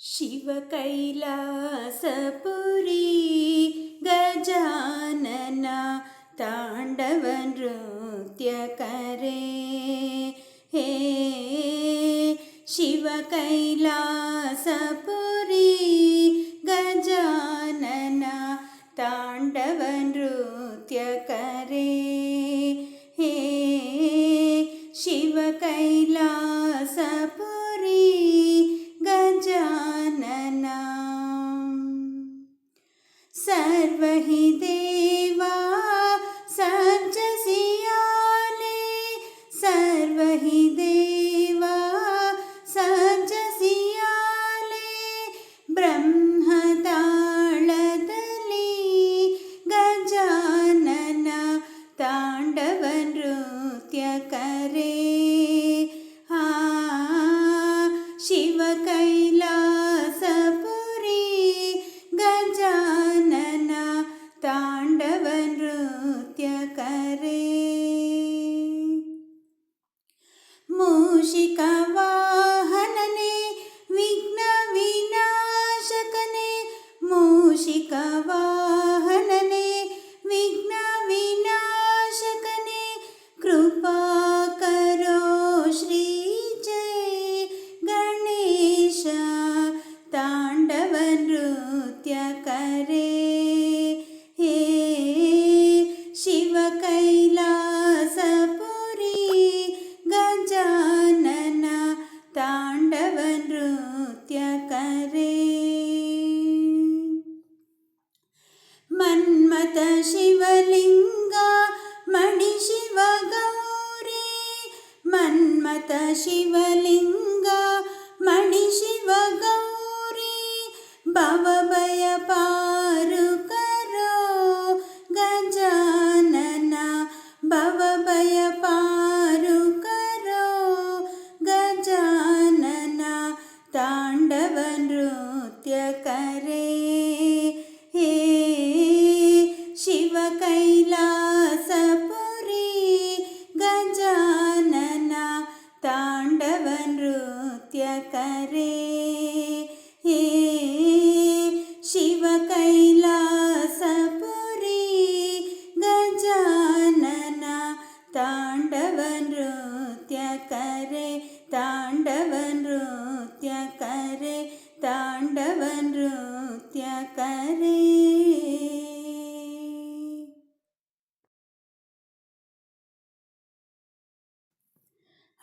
शिवकैलासपुरी गजानना ताण्डवनृत्यकरे हे शिवकैलासपुरी गजानना ताण्डवनृत्यकरे हे शिवकैला सर्वहि देवा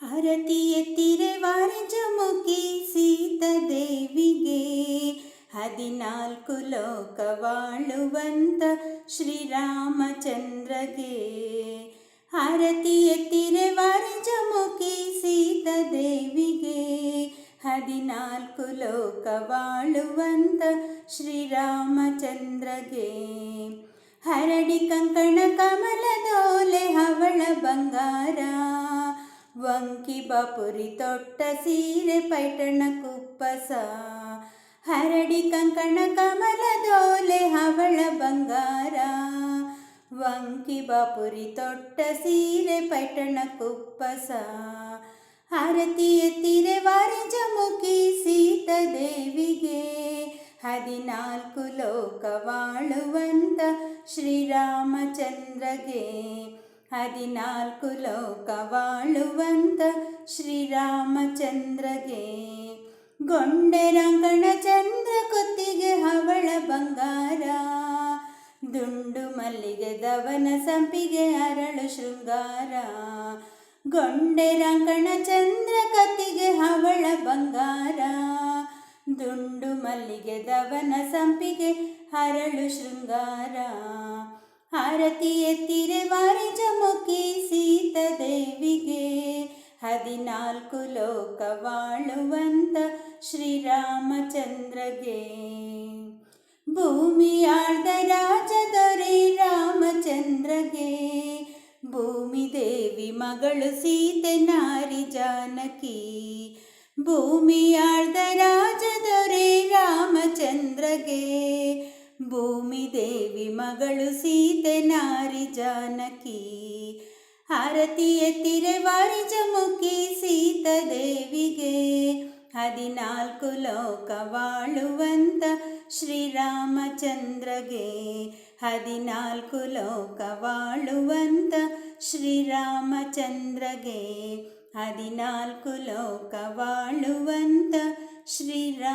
ಹರತಿ ಎತ್ತಿರೆ ವಾರಜಮುಖಿ ಸೀತದೇವಿಗೆ ಹದಿನಾಲ್ಕು ಲೋಕವಾಳುವಂತ ಶ್ರೀರಾಮಚಂದ್ರಗೆ. ಹರತಿ ಎತ್ತಿರೆ ವಾರಜಮುಖಿ ಸೀತದೇವಿಗೆ ಹದಿನಾಲ್ಕು ಲೋಕವಾಳುವಂತ ಶ್ರೀರಾಮಚಂದ್ರಗೆ. ಹರಡಿ ಕಂಕಣ ಕಮಲದೋಲೆ ಹವಳ ಬಂಗಾರ ವಂಕಿ ಬಪುರಿ ತೊಟ್ಟ ಸೀರೆ ಪೈಟಣ ಕುಪ್ಪಸ, ಹರಡಿ ಕಂಕಣ ಕಮಲದೋಲೆ ಹವಳ ಬಂಗಾರ. ವಂಕಿ ಬಾಪುರಿ ತೊಟ್ಟ ಸೀರೆ ಪೈಟಣ ಕುಪ್ಪಸ ಹರತಿ ಎತ್ತಿರೆ ಸೀತ ದೇವಿಗೆ. ಹದಿನಾಲ್ಕು ಲೋಕವಾಳುವಂತ ಶ್ರೀರಾಮಚಂದ್ರಗೆ. ಹದಿನಾಲ್ಕು ಲೋಕವಾಳುವಂತ ಶ್ರೀರಾಮಚಂದ್ರಗೆ. ಗೊಂಡೆ ರಂಗಣ ಚಂದ್ರ ಕೊತ್ತಿಗೆ ಹವಳ ಬಂಗಾರ. ದುಂಡು ಮಲ್ಲಿಗೆ ದವನ ಸಂಪಿಗೆ ಅರಳು ಶೃಂಗಾರ. ಗೊಂಡೆ ರಂಗಣ ಚಂದ್ರ ಕತ್ತಿಗೆ ಹವಳ ಬಂಗಾರ. ದುಂಡು ಮಲ್ಲಿಗೆ ದವನ ಸಂಪಿಗೆ ಹರಳು ಶೃಂಗಾರ. ಆರತಿ ಎತ್ತಿರೆ ವಾರಿಜಮುಖಿ ಹದಿನಾಲ್ಕು ಲೋಕವಾಳುವಂತ ಶ್ರೀರಾಮಚಂದ್ರಗೆ ಭೂಮಿಯಾಳ್ದ ರಾಜದೊರೆ ರಾಮಚಂದ್ರಗೆ ಭೂಮಿ ದೇವಿ ಮಗಳು ಸೀತೆ ನಾರಿ ಜಾನಕಿ ಭೂಮಿಯಾಳ್ದ ರಾಜದೊರೆ ರಾಮಚಂದ್ರಗೆ ಭೂಮಿ ದೇವಿ ಮಗಳು ಸೀತೆ ನಾರಿ ಜಾನಕಿ ಆರತಿ ತಿರೆವಾರಿ ಜಮುಕಿ ಸೀತ ದೇವಿಗೆ ಹದಿನಾಲ್ಕು ಲೋಕ ವಾಳುವಂತ ಶ್ರೀರಾಮಚಂದ್ರಗೆ ಹದಿನಾಲ್ಕು ಲೋಕ ವಾಳುವಂತ ಶ್ರೀರಾಮಚಂದ್ರಗೆ ಹದಿನಾಲ್ಕು ಲೋಕ ವಾಳುವಂತ ಶ್ರೀರಾಮಚಂದ್ರಗೆ.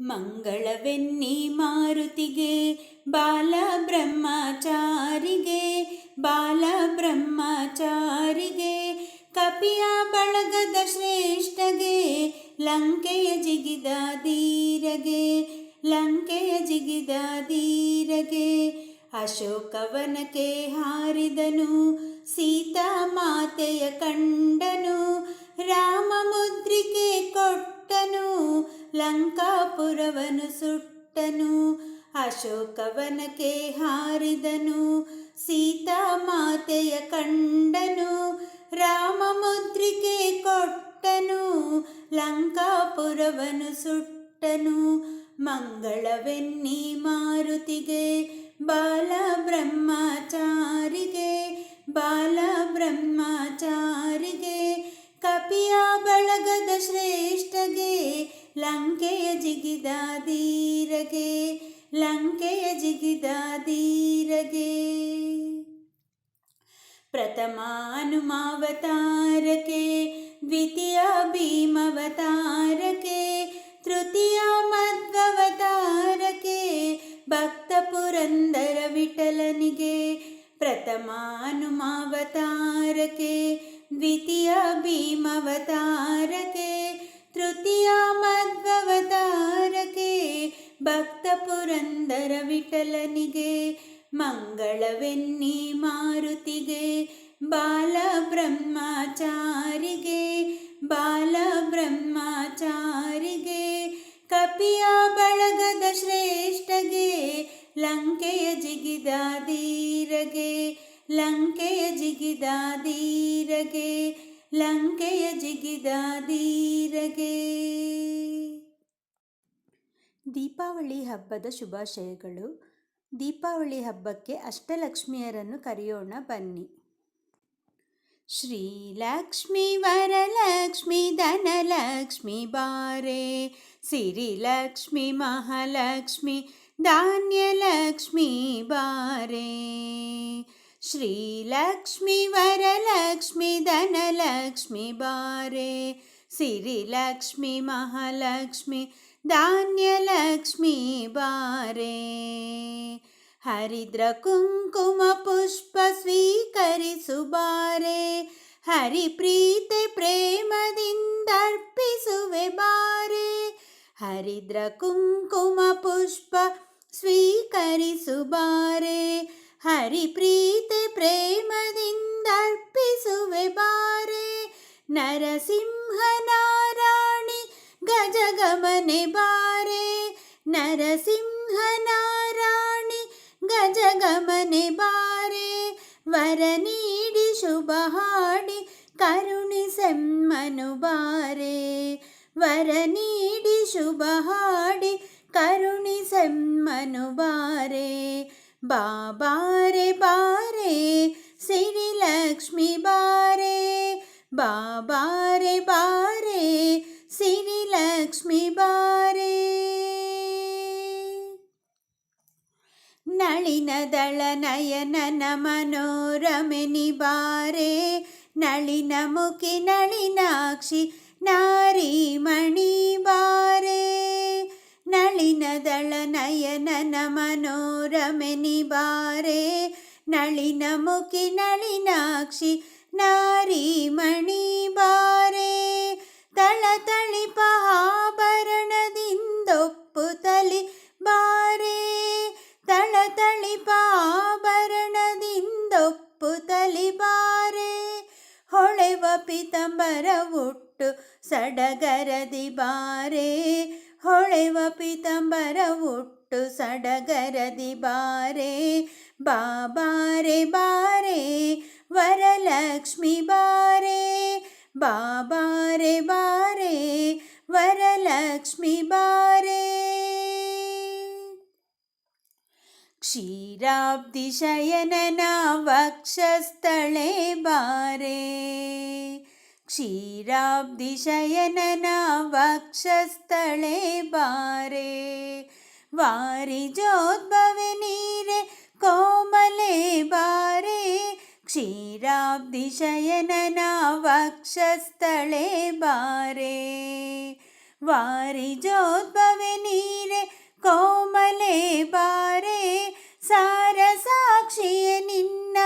ಮಂಗಳವೆನ್ನಿ ಮಾರುತಿಗೆ ಬಾಲ ಬ್ರಹ್ಮಚಾರಿಗೆ ಬಾಲ ಬ್ರಹ್ಮಚಾರಿಗೆ ಕಪಿಯ ಬಳಗದ ಶ್ರೇಷ್ಠಗೆ, ಲಂಕೆಯ ಜಿಗಿದ ಧೀರಗೆ, ಲಂಕೆಯ ಜಿಗಿದ ಧೀರಗೆ. ಅಶೋಕವನಕ್ಕೆ ಹಾರಿದನು, ಸೀತಾ ಮಾತೆಯ ಕಂಡನು ರಾಮ ಮುದ್ರಿಕೆ ಕೊಟ್ಟನು ಲಂಕಾಪುರವನು ಸುಟ್ಟನು, ಅಶೋಕವನಕ್ಕೆ ಹಾರಿದನು, ಸೀತಾ ಮಾತೆಯ ಕಂಡನು, ರಾಮ ಮುದ್ರಿಕೆ ಕೊಟ್ಟನು, ಲಂಕಾಪುರವನು ಸುಟ್ಟನು, ಮಂಗಳವೆನ್ನಿ ಮಾರುತಿಗೆ ಬಾಲ ಬ್ರಹ್ಮಚಾರಿಗೆ ಬಾಲ ಬ್ರಹ್ಮಚಾರಿಗೆ ಕಪಿಯ ಬಳಗದ ಶ್ರೇಷ್ಠಗೆ ಲಂಕೆಯ ಜಿಗಿದ ಧೀರಗೆ ಲಂಕೆಯ ಜಿಗಿದ ಧೀರಗೆ ಪ್ರಥಮ ಹನುಮಾವತಾರಕ್ಕೆ ದ್ವಿತೀಯ ಪುರಂದರ ವಿಠಲನಿಗೆ ಮಂಗಳವೆನ್ನಿ ಮಾರುತಿಗೆ ಬಾಲ ಬ್ರಹ್ಮಚಾರಿಗೆ ಬಾಲ ಬ್ರಹ್ಮಚಾರಿಗೆ ಕಪಿಯ ಬಳಗದ ಶ್ರೇಷ್ಠಗೆ, ಲಂಕೆಯ ಜಿಗಿದ ಧೀರಗೆ, ಲಂಕೆಯ ಜಿಗಿದ ಧೀರಗೆ, ಲಂಕೆಯ ಜಿಗಿದ ಧೀರಗೆ. ದೀಪಾವಳಿ ಹಬ್ಬದ ಶುಭಾಶಯಗಳು. ದೀಪಾವಳಿ ಹಬ್ಬಕ್ಕೆ ಅಷ್ಟಲಕ್ಷ್ಮಿಯರನ್ನು ಕರೆಯೋಣ, ಬನ್ನಿ. ಶ್ರೀಲಕ್ಷ್ಮಿ ವರಲಕ್ಷ್ಮಿ ಧನಲಕ್ಷ್ಮಿ ಬಾರೆ. ಸಿರಿಲಕ್ಷ್ಮಿ ಮಹಾಲಕ್ಷ್ಮಿ ಧಾನ್ಯಲಕ್ಷ್ಮಿ ಬಾರೆ. ಶ್ರೀಲಕ್ಷ್ಮಿ ವರಲಕ್ಷ್ಮಿ ಧನಲಕ್ಷ್ಮಿ ಬಾರೆ. ಸಿರಿಲಕ್ಷ್ಮಿ ಮಹಾಲಕ್ಷ್ಮಿ ಧಾನ್ಯಲಕ್ಷ್ಮಿ ಬಾರೆ ಹರಿದ್ರ ಕುಂಕುಮ ಪುಷ್ಪ ಸ್ವೀಕರಿಸು ಬಾರೆ ಹರಿಪ್ರೀತೆ ಪ್ರೇಮದಿಂದರ್ಪಿಸುವೆ ಬಾರೆ ಹರಿದ್ರ ಕುಂಕುಮ ಪುಷ್ಪ ಸ್ವೀಕರಿಸು ಬಾರೆ ಹರಿಪ್ರೀತೆ ಪ್ರೇಮದಿಂದರ್ಪಿಸುವೆ ಬಾರೆ ನರಸಿಂಹನಾರಾಣಿ ಗಜಗಮನೆ ಬಾರೆ ನರಸಿಂಹನಾರಾಣಿ ಗಜಗಮನೆ ಬಾರೆ ವರ ನೀಡಿ ಶುಭ ಹಾಡಿ ಕರುಣಿಸೆಮ್ಮನು ಬಾರೆ ವರ ನೀಡಿ ಶುಭ ಹಾಡಿ ಕರುಣಿಸೆಮ್ಮನು ಬಾರೆ ಬಾಬಾರೆ ಬಾರೆ ಸಿರಿಲಕ್ಷ್ಮಿ ಬಾರೆ ಬಾಬಾರೆ ಬಾರೆ ಸಿರಿಲಕ್ಷ್ಮಿ ಬಾರೆ ನಳಿನದಳ ನಯನನ ಮನೋರಮೆ ನಿಬಾರೆ ನಳಿನ ಮುಖಿ ನಳಿನಾಕ್ಷಿ ನಾರಿಮಣಿ ಬಾರೆ ನಳಿನದಳ ನಯನನ ಮನೋರಮೆ ನಿಬಾರೆ ನಳಿನ ಮುಖಿ ನಳಿನಾಕ್ಷಿ ನಾರಿಮಣಿ ಬಾರೆ ತಳತಳಿಪ ಆಭರಣದಿಂದೊಪ್ಪು ತಲಿ ಬಾರೆ ತಳತಳಿಪ ಆಭರಣದಿಂದೊಪ್ಪು ತಲಿ ಬಾರೆ ಹೊಳೆವ ಪಿತಂಬರ ಉಟ್ಟು ಸಡಗರದಿ ಬಾರೆ ಹೊಳೆವ ಪಿತಂಬರ ಉಟ್ಟು ಸಡಗರದಿ ಬಾರೆ ಬಾಬಾರೆ ಬಾರೆ ವರಲಕ್ಷ್ಮಿ ಬಾರೆ बाबारे बारे वरलक्ष्मी बारे क्षीराब्धि वक्षस्थले बारे क्षीराब्धिशयनना वक्षस्थले बारे वारि ज्योद्भवेनी कोमले बारे क्षीराब्धिशयननावक्षस्थले बारे वारिजोद्भवे नीरे कोमले बारे सारसाक्षिय निन्न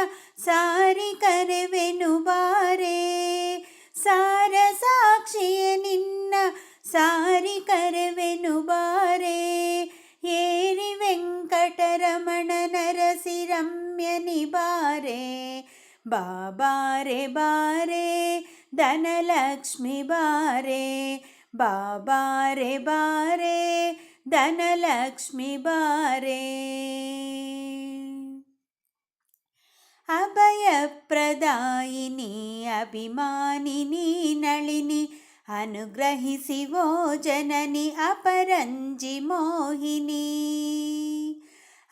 सारि करवेनु बारे सारसाक्षिय निन्न सारि करवेनु बारे ഏരി വെങ്കടരമണ നരസിരമ്യനിബാരേ बाबारे बारे बरे धनलक्ष्मी बे बाबा रे बे धनलक्ष्मी बरे। अभयप्रदायिनी अभिमानिनी नळिनि अनुग्रहिसि वो जननि अपरञ्जि मोहिनी।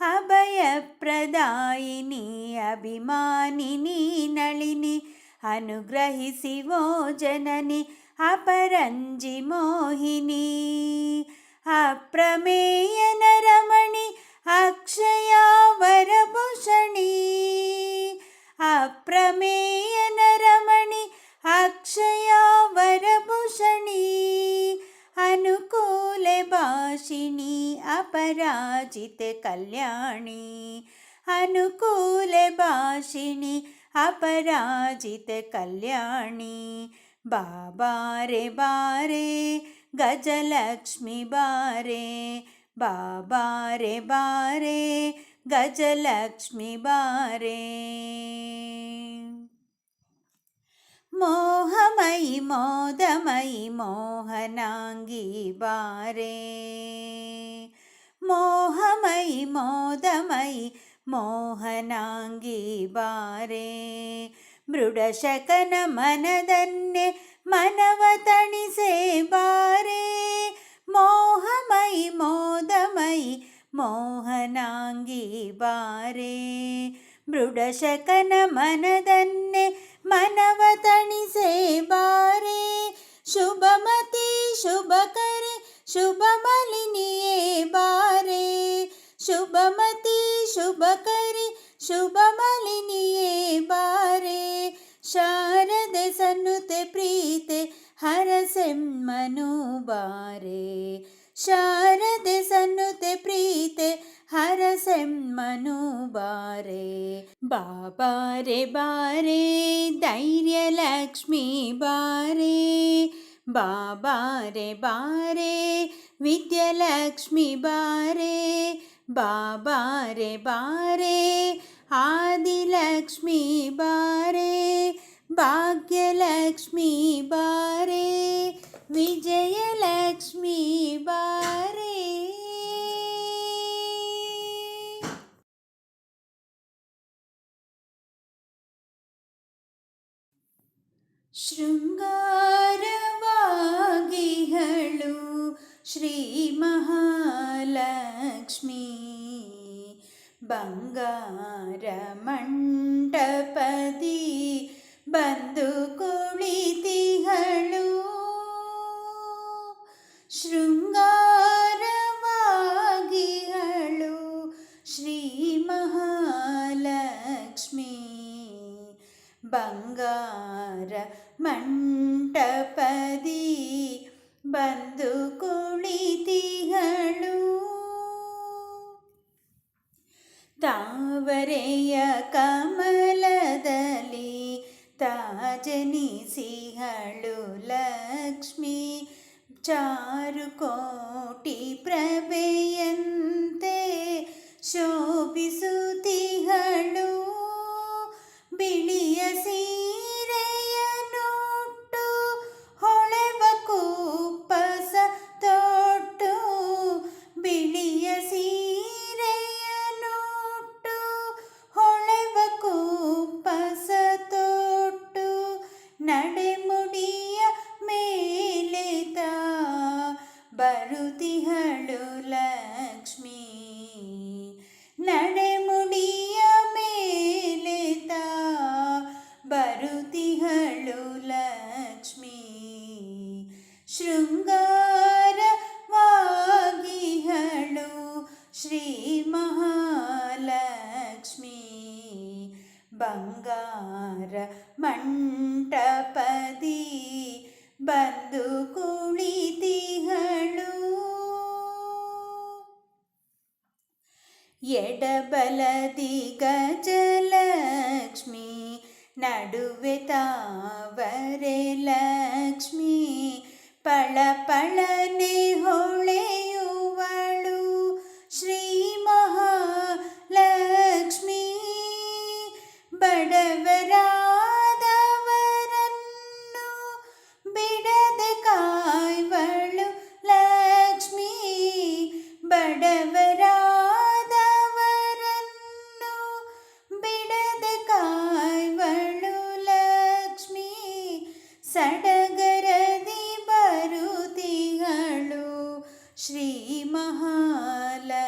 അഭയപ്രദായിനി അഭിമാനിനി നളിനി അനുഗ്രഹിസിവോ ജനനി അപരഞ്ജി മോഹിനി. അപ്രമേയനരമണി അക്ഷയാവരഭൂഷണി. അപ്രമേയനരമണി അക്ഷയാവരഭൂഷണി. അനുകൂലഭാഷിണി അപരാജിത കല്യാണി. അനുകൂലഭാഷിണി അപരാജിത കല്യാണി. ബാബാരെ ബാരെ ഗജലക്ഷ്മി ബാരെ. ബാബാരെ ബാരെ ഗജലക്ഷ്മി ബാരേ. ಮೋಹಮಯಿ ಮೋದಮಯಿ ಮೋಹನಾಂಗಿ ಬಾರೆ ಮೋಹಮಯಿ ಮೋದಮಯಿ ಮೋಹನಾಂಗಿ ಬಾರೆ ಮೃಡಶಕನ ಮನದನ್ನೆ ಮನವ ತಣಿಸೆ ಬಾರೆ ಮೋಹಮಯಿ ಮೋದಮಯಿ ಮೋಹನಾಂಗಿ ಬಾರೆ ಮೃಡಶಕನ ಮನದನ್ನೆ ಮನವ ತಣಿಸೆ ಬಾರೆ ಶುಭಮತಿ ಶುಭಕರೆ ಶುಭ ಮಲಿನಿಯೇ ಬಾರೆ ಶುಭಮತಿ ಶುಭಕರಿ ಶುಭ ಮಲಿನಿಯೇ ಬಾರೆ ಶಾರದೆ ಸನ್ನುತೆ ಪ್ರೀತೆ ಹರಸೆಮ್ಮನು ಬಾರೆ शारदे सन्नुते प्रीते हरसेम्मनु बारे। बाबारे बारे धैर्यलक्ष्मी बारे। बाबारे बारे विद्यलक्ष्मी बारे। बाबारे बारे आदिलक्ष्मी बारे। भाग्यलक्ष्मी बारे। ಬಾರೆ ವಿಜಯಲಕ್ಷ್ಮಿ ಬಾರೆ ಶೃಂಗಾರವಾಗಿಹಳು ಶ್ರೀ ಮಹಾಲಕ್ಷ್ಮಿ ಬಂಗಾರ ಮಂಟಪದಿ ಬಂದು ಕುಳಿತಿಹಳು ಶೃಂಗಾರವಾಗಿಹಳು ಶ್ರೀ ಮಹಾಲಕ್ಷ್ಮಿ. ಬಂಗಾರ ಮಂಟಪದಿ ಬಂದು ಕುಳಿತಿಹಳು. ತಾವರೆಯ ಕಮಲದಲ್ಲಿ ತಾಜನಿಸಿಹಳು ಲಕ್ಷ್ಮಿ. ಚಾರು ಕೋಟಿ ಪ್ರಭೆಯಂತೆ ಶೋಭಿಸುತ್ತಿಹಳು ಬಿಳಿಯ ಸೀರೆಯ ಎಡಬಲದಿ ಗಜಲಕ್ಷ್ಮಿ ನಡುವೆ ತಾವರೆ ಲಕ್ಷ್ಮಿ ಪಳ ಪಳನೆ ಮಹಾಲಕ್ಷ್ಮೀ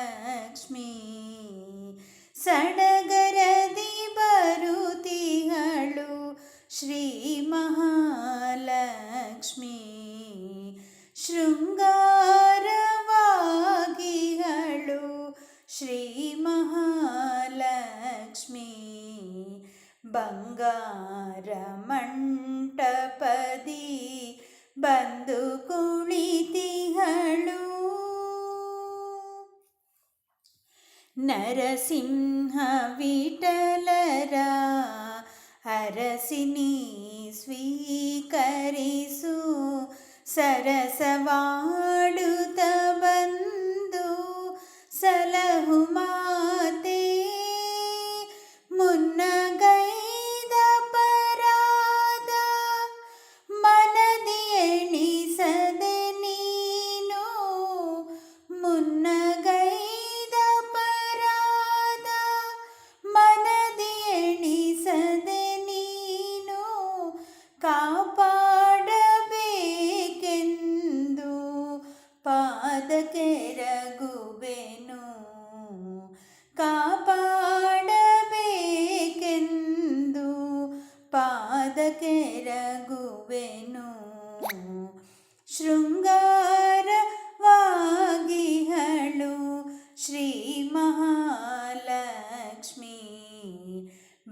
ಸಡಗರದಿ ಬರುತಿಗಳು ಶ್ರೀ ಮಹಾಲಕ್ಷ್ಮೀ ಶೃಂಗಾರವಾಗಿಗಳು ಶ್ರೀ ಮಹಾಲಕ್ಷ್ಮೀ ಬಂಗಾರ ಮಂಟಪದಿ ಬಂದು ಕುಳಿತಿಹಳು నరసింహ విఠలరా హరసిని స్వీకరిసు సరసవాణ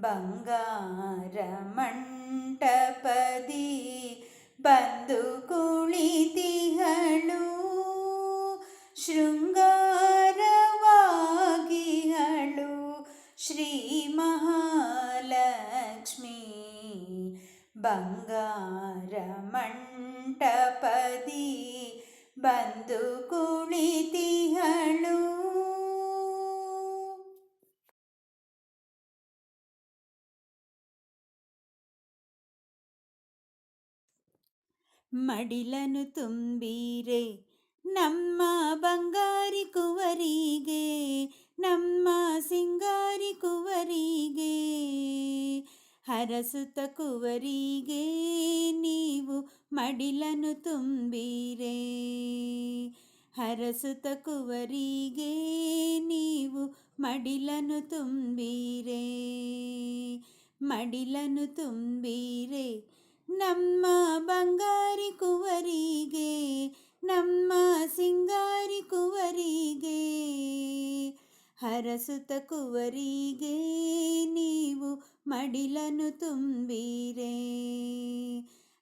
ಬಂಗಾರ ಮಂಟಪದಿ ಬಂದು ಕುಳಿತಿಹಳು ಶೃಂಗಾರವಾಗಿಹಳು ಶ್ರೀ ಮಹಾಲಕ್ಷ್ಮೀ ಬಂಗಾರ ಮಂಟಪದಿ ಬಂದು ಕುಳಿತಿಹಳು ಮಡಿಲನು ತುಂಬಿರೆ ನಮ್ಮ ಬಂಗಾರಿ ಕುವರಿಗೆ ನಮ್ಮ ಸಿಂಗಾರಿ ಕುವರಿಗೆ ಹರಸುತ್ತ ಕುವರಿಗೆ ನೀವು ಮಡಿಲನು ತುಂಬಿರೆ ಹರಸುತ್ತ ಕುವರಿಗೆ ನೀವು ಮಡಿಲನು ತುಂಬಿರೆ ಮಡಿಲನು ತುಂಬಿರೆ ನಮ್ಮ ಬಂಗಾರಿ ಕುವರಿಗೆ, ನಮ್ಮ ಸಿಂಗಾರಿ ಕುವರಿಗೆ, ಹರಸುತ ಕುವರಿಗೆ ನೀವು ಮಡಿಲನು ತುಂಬಿರೆ.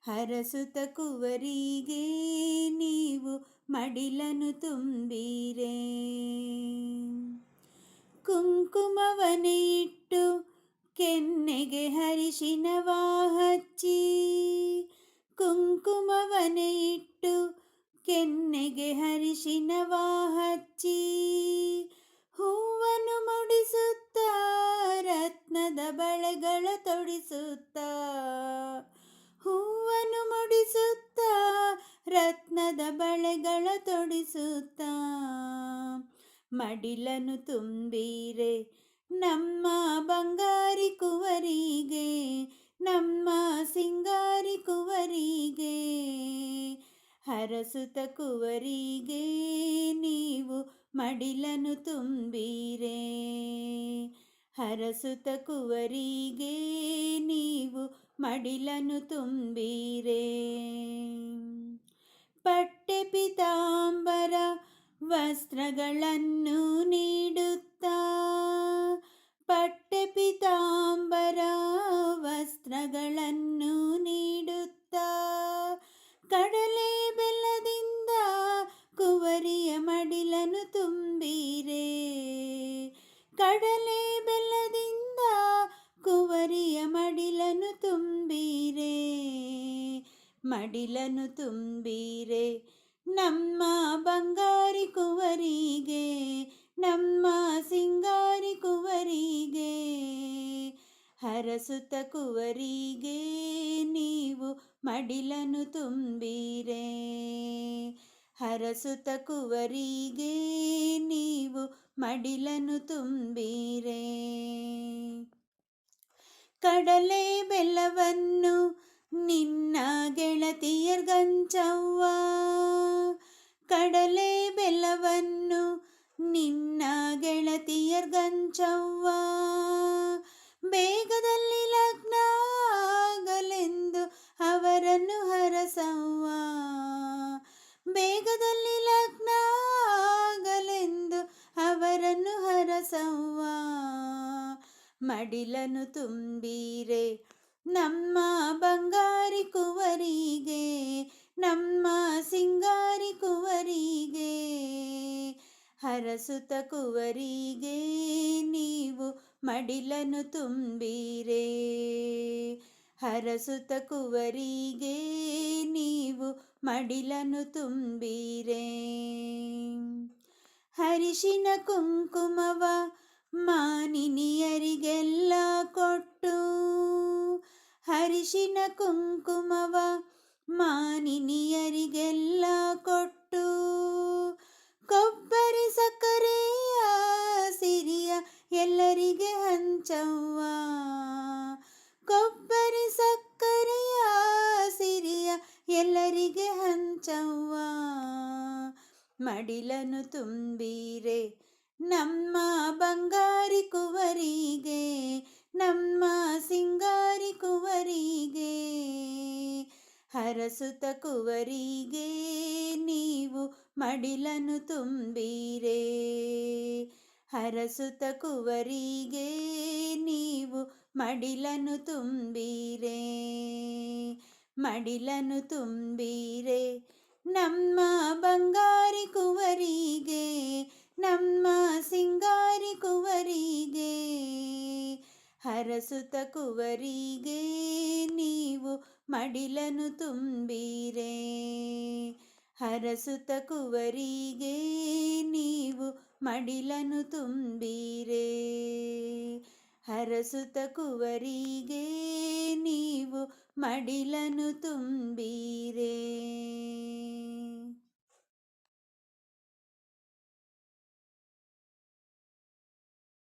ಹರಸುತ ಕುವರಿಗೆ ನೀವು ಮಡಿಲನು ತುಂಬಿರೆ. ಕುಂಕುಮವನೆ ಇಟ್ಟು ಕೆನ್ನೆಗೆ ಹರಿಶಿನವ ಹಚ್ಚಿ ಇಟ್ಟು ಕೆನ್ನೆಗೆ ಹರಿಶಿನವ ಹಚ್ಚಿ ಹೂವನ್ನು ಮುಡಿಸುತ್ತ ರತ್ನದ ಬಳೆಗಳ ತೊಡಿಸುತ್ತ ಹೂವನ್ನು ಮುಡಿಸುತ್ತ ರತ್ನದ ಬಳೆಗಳ ತೊಡಿಸುತ್ತ ಮಡಿಲನು ತುಂಬಿರೆ ನಮ್ಮ ಬಂಗಾರಿ ಕುವರಿಗೆ, ನಮ್ಮ ಸಿಂಗಾರಿ ಕುವರಿಗೆ, ಹರಸುತ ಕುವರಿಗೆ ನೀವು ಮಡಿಲನು ತುಂಬಿರೆ. ಹರಸುತ ಕುವರಿಗೆ ನೀವು ಮಡಿಲನು ತುಂಬಿರೆ. ಪಟ್ಟೆ ಪಿತಾಂಬರ ವಸ್ತ್ರಗಳನ್ನು ನೀಡುತ್ತಾ ಪಟ್ಟೆ ಪಿತಾಂಬರ ವಸ್ತ್ರಗಳನ್ನು ನೀಡುತ್ತಾ, ಕಡಲೆ ಬೆಲ್ಲದಿಂದ ಕುವರಿಯ ಮಡಿಲನು ತುಂಬೀರೆ, ಕಡಲೆ ಬೆಲ್ಲದಿಂದ ಕುವರಿಯ ಮಡಿಲನು ತುಂಬೀರೆ ಮಡಿಲನು ತುಂಬೀರೆ ನಮ್ಮ ಬಂಗಾರಿ ಕುವರಿಗೆ ನಮ್ಮ ಸಿಂಗಾರಿ ಕುವರಿಗೆ ಹರಸುತ ಕುವರಿಗೆ ನೀವು ಮಡಿಲನು ತುಂಬಿರೆ. ಹರಸುತ ಕುವರಿಗೆ ನೀವು ಮಡಿಲನು ತುಂಬಿರೆ. ಕಡಲೆ ಬೆಲ್ಲವನ್ನು ನಿನ್ನ ಗೆಳತಿಯರ್ಗಂಚವ್ವ, ಕಡಲೆ ಬೆಲ್ಲವನ್ನು ನಿನ್ನ ಗೆಳತಿಯರ್ಗಂಚವ್ವ ಬೇಗದಲ್ಲಿ ಲಗ್ನ ಆಗಲೆಂದು ಅವರನ್ನು ಹರಸವ್ವ, ಬೇಗದಲ್ಲಿ ಲಗ್ನ ಆಗಲೆಂದು ಅವರನ್ನು ಹರಸವ್ವ. ಮಡಿಲನು ತುಂಬೀರೆ ನಮ್ಮ ಬಂಗಾರಿ ಕುವರಿಗೆ, ನಮ್ಮ ಸಿಂಗಾರಿ ಕುವರಿಗೆ ಹರಸುತ ಕುವರಿಗೆ ನೀವು ಮಡಿಲನು ತುಂಬಿರೆ. ಹರಸುತ ಕುವರಿಗೆ ನೀವು ಮಡಿಲನು ತುಂಬಿರೆ. ಹರಿಶಿನ ಕುಂಕುಮವ ಮಾನಿನಿಯರಿಗೆಲ್ಲ ಕೊಟ್ಟು, ಹರಿಶಿನ ಕುಂಕುಮವ ಮಾನಿನಿಯರಿಗೆಲ್ಲ ಕೊಟ್ಟು ಕೊಬ್ಬರಿ ಸಕ್ಕರೆಯ ಸಿರಿಯ ಎಲ್ಲರಿಗೆ ಹಂಚವ್ವ. ಕೊಬ್ಬರಿ ಸಕ್ಕರೆಯ ಸಿರಿಯ ಎಲ್ಲರಿಗೆ ಹಂಚವ್ವ. ಮಡಿಲನು ತುಂಬಿರೆ ನಮ್ಮ ಬಂಗಾರಿ ಕುವರಿಗೆ, ನಮ್ಮ ಸಿಂಗಾರಿ ಕುವರಿಗೆ. ಹರಸುತ ಕುವರಿಗೆ, ನೀವು ಮಡಿಲನು ತುಂಬಿರೆ ಹರಸುತ ಕುವರಿಗೆ ನೀವು ಮಡಿಲನು ತುಂಬಿರೆ ಮಡಿಲನು ತುಂಬಿರೆ, ನಮ್ಮ ಬಂಗಾರಿ ಕುವರಿಗೆ, ನಮ್ಮ ಸಿಂಗಾರಿ ಕುವರಿಗೆ ಹರಸುತ ಕುವರಿಗೆ ನೀವು ಮಡಿಲನು ತುಂಬಿರೆ. ಹರಸುತ ಕುವರಿಗೆ ನೀವು ಮಡಿಲನು ತುಂಬಿರೆ ಹರಸುತ ಕುವರಿಗೆ ನೀವು ಮಡಿಲನು ತುಂಬಿರೆ